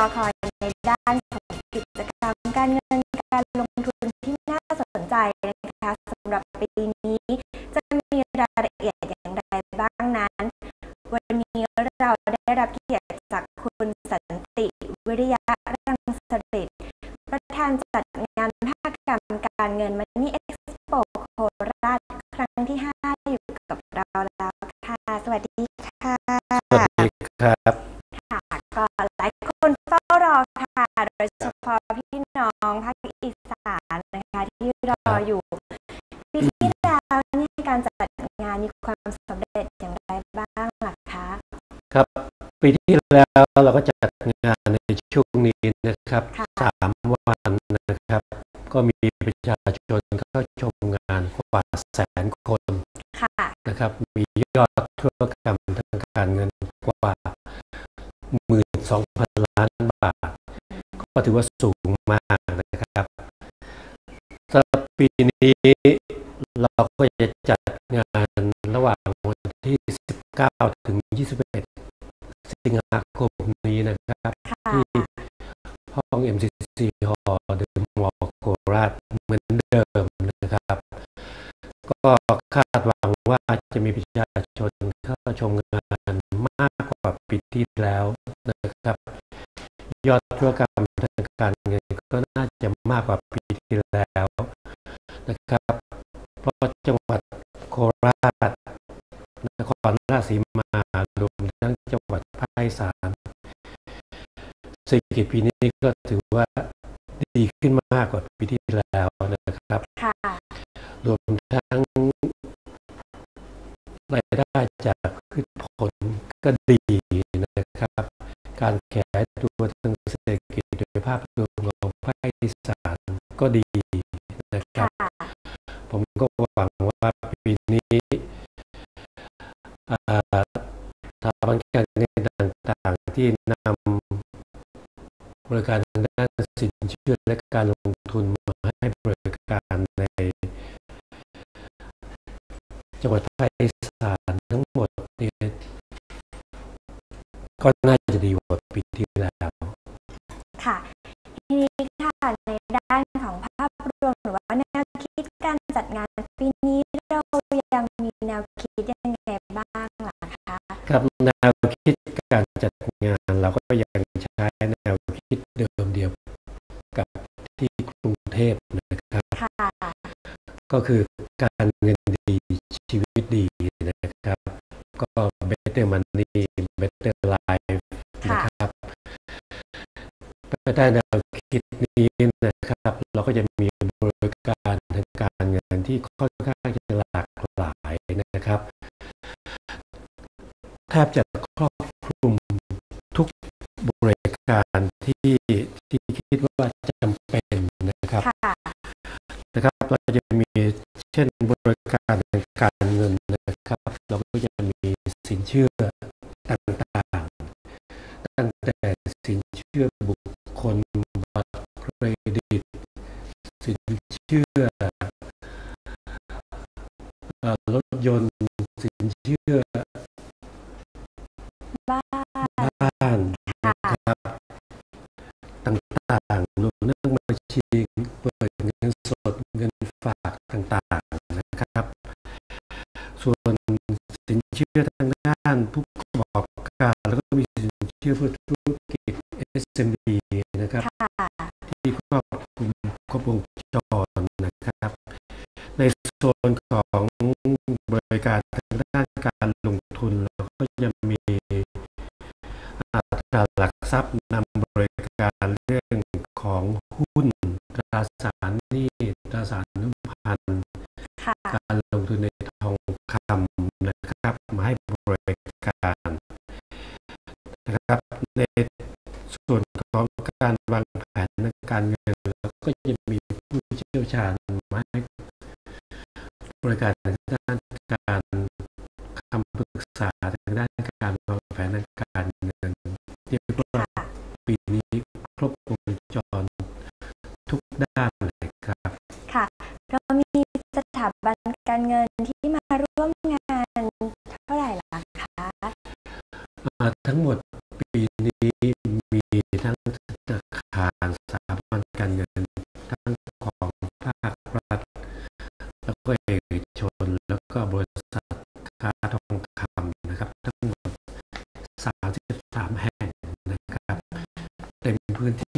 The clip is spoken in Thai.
อคอยในด้านของกิจกรรมการเงินการลงทุนที่น่าสนใจนะคะสำหรับปีนี้ จะมีรายละเอียดอย่างไรบ้างนั้น วันนี้เราได้รับเกียรติจากคุณสันติวิริยะรังสฤษดิ์ประธานจัดงานภาคกรรมการเงินมันนี่เอ็กซ์โปโคราชครั้งที่ 5 อยู่กับเราแล้วค่ะ สวัสดีค่ะ สวัสดีครับ ค่ะก็หลายคนเฝ้ารอค่ะ โดยเฉพาะพี่น้องภาคอีสานนะคะที่รออยู่ ปีที่แล้วนี่การจัดงานมีความสำเร็จอย่างไรบ้างล่ะคะ ครับ ปีที่แล้วเราก็จัดงานในช่วงนี้นะครับค่ะสามวันนะครับ ก็มีประชาชนเข้าชมงานกว่าแสนคนค่ะนะครับ มียอดธุรกรรมทางการเงินกว่าหมื่นสองพันล้านบาท ก็ถือว่าสูงมากนะครับสำหรับปีนี้เราก็จะจัดงานระหว่างวันที่ 19 ถึง 21 สิงหาคมนี้นะครับค่ะที่ห้อง MCC หอเดอะมอลล์โคราชเหมือนเดิมนะครับ ก็คาดหวังว่าจะมีประชาชนเข้าชมงานมากกว่าปีที่แล้วนะครับ ยอดธุรกรรมทางการเงินก็น่าจะมากกว่าปีที่แล้วนะครับ เพราะจังหวัดโคราชนครราชสีมารวมทั้งจังหวัดภาค อีสานเศรษฐกิจปีนี้ก็ถือว่าดีขึ้นมากกว่าปีที่แล้วนะครับค่ะรวมทั้งรายได้จากพืชผลก็ดีนะครับ การแขยายตัวทางเศรษฐกิจโดยภาพรวมของภาคอีสานก็ดีนะครับค่ะผมก็หวังว่าปีนี้อ่าสถาบันการเงินต่างๆ ที่นำบริการทางด้านสินเชื่อและการลงทุนมาให้บริการใน จังหวัดภาคอีสานทั้งหมดเนี่ยก็น่าจะดีกว่าปีที่แล้วค่ะทีนี้ค่ะในด้านของภาพรวมหรือว่าแนวคิดการจัดงานปีนี้เรายังมีแนวคิดยังไงบ้างล่ะคะครับแนวคิดการจัดงาน เราก็ยังใช้แนวคิดเดิมเดียวกับที่กรุงเทพนะครับค่ะก็คือการเงินดีชีวิตดีนะครับ ก็ better money better life ค่ะนะครับภายใต้แนวคิดนี้นะครับ เราก็จะมีบริการทางการเงินที่ค่อนข้างจะหลากหลายนะครับแทบจะ การที่ที่คิดว่าจำเป็นนะครับค่ะนะครับเราจะมีเช่นบริการทางการเงินนะครับ เราก็จะมีสินเชื่อต่างๆ ตั้งแต่สินเชื่อบุคคลบัตรเครดิต สินเชื่อเอ่อรถยนต์สินเชื่อ ต่างๆรวมเรื่องบัญชีเปิดเงินสดเงินฝากต่างๆนะครับ ส่วนสินเชื่อทางด้านผู้ประกอบการแล้วก็มีสินเชื่อเพื่อธุรกิจ SME นะครับค่ะที่ครอบคลุมครบวงจรนะครับ ในโซนของบริการทางด้านการลงทุนเราก็จะมีอัตราหลักทรัพย์นำ การเรื่องของหุ้นตราสารหนี้ตราสารน้ำพันธ์ค่ะการลงทุนในทองคำนะครับมาให้บริการนะครับในส่วนของการวางแผนทางการเงินเราก็จะมีผู้เชี่ยวชาญมาให้บริการทางด้านการคำปรึกษาทางด้านการวางแผนทางการเงินเรียกว่าค่ะ ปีนี้ครบวงจรทุกด้านเลยครับ ค่ะ เรามีสถาบันการเงินที่มาร่วมงานเท่าไหร่ล่ะคะอ่าทั้งหมดปีนี้มีทั้งอาคารสถาบันการเงิน ทั้งของภาครัฐ แล้วก็เอกชนแล้วก็บริษัทค้าทอง พื้นที่